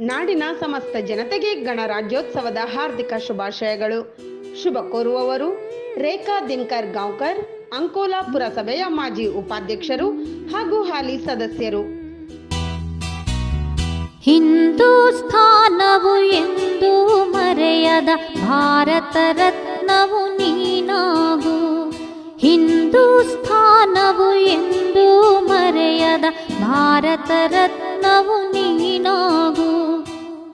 ನಾಡಿನ ಸಮಸ್ತ ಜನತೆಗೆ ಗಣರಾಜ್ಯೋತ್ಸವದ ಹಾರ್ದಿಕ ಶುಭಾಶಯಗಳು. ಶುಭ ಕೋರುವವರು ರೇಖಾ ದಿನಕರ್ ಗಾಂವ್ಕರ್, ಅಂಕೋಲಾ ಪುರಸಭೆಯ ಮಾಜಿ ಉಪಾಧ್ಯಕ್ಷರು ಹಾಗೂ ಹಾಲಿ ಸದಸ್ಯರು. ಹಿಂದೂಸ್ಥಾನವು ಎಂದು ಮರೆಯದ ಭಾರತ ರತ್ನವು ನೀನಾಗು. ಹಿಂದೂಸ್ಥಾನವು ಎಂದು ಮರೆಯದ ಭಾರತ ರತ್ನವು ನೀನಾಗು.